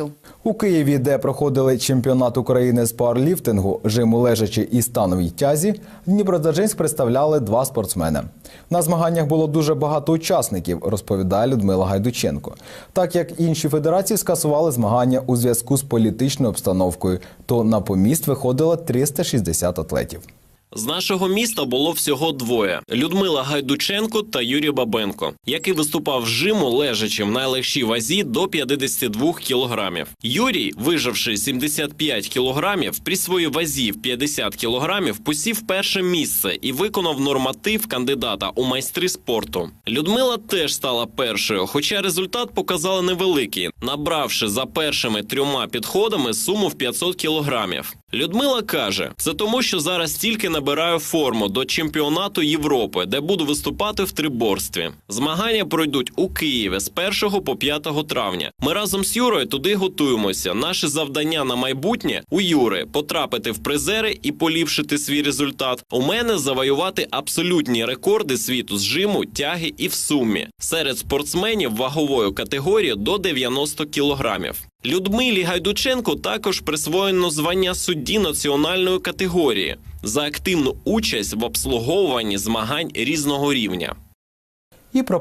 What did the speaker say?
спорту. У Києві, де проходили чемпіонат України з пауерліфтингу, жиму лежачі і становій тязі, Дніпродзержинськ представляли два спортсмени. На змаганнях було дуже багато учасників, розповідає Людмила Гайдученко. Так як інші федерації скасували змагання у зв'язку з політичною обстановкою, то на поміст виходило 360 атлетів. З нашого міста було всього двоє: Людмила Гайдученко та Юрій Бабенко, який виступав з жиму лежачи в найлегшій вазі до 52 кілограмів. Юрій, виживши 75 кілограмів, при своїй вазі в 50 кілограмів посів перше місце і виконав норматив кандидата у майстри спорту. Людмила теж стала першою, хоча результат показали невеликий, набравши за першими трьома підходами суму в 500 кілограмів. Людмила каже, це тому, що зараз тільки набираю форму до чемпіонату Європи, де буду виступати в триборстві. Змагання пройдуть у Києві з 1 по 5 травня. Ми разом з Юрою туди готуємося. Наше завдання на майбутнє у Юри потрапити в призери і поліпшити свій результат. У мене завоювати абсолютні рекорди світу з жиму, тяги і в сумі серед спортсменів вагової категорії до 90 кілограмів. Людмилі Гайдученко також присвоєно звання судді національної категорії за активну участь в обслуговуванні змагань різного рівня. І про